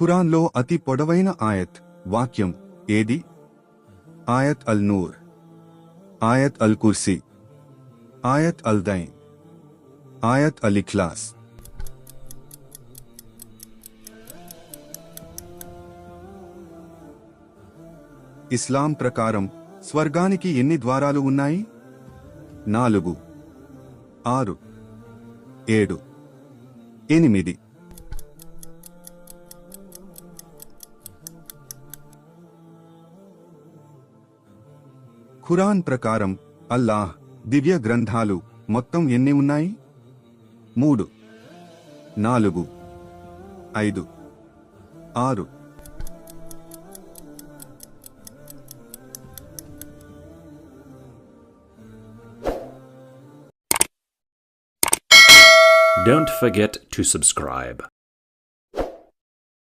ఖురాన్లో అతి పొడవైన ఆయత్ వాక్యం ఏది? ఆయత్ అల్ నూర్ ఆయత్ అల్ కుర్సీ ఆయత్ అల్ దైన్ ఆయత్ అల్ ఇఖ్లాస్ ఇస్లాం ప్రకారం స్వర్గానికి ఎన్ని ద్వారాలు ఉన్నాయి? నాలుగు. ఆరు. ఏడు. ఎనిమిది. ఖురాన్ ప్రకారం అల్లాహ్ దివ్య గ్రంథాలు మొత్తం ఎన్ని ఉన్నాయి? మూడు. నాలుగు. ఐదు. ఆరు. Don't forget to subscribe.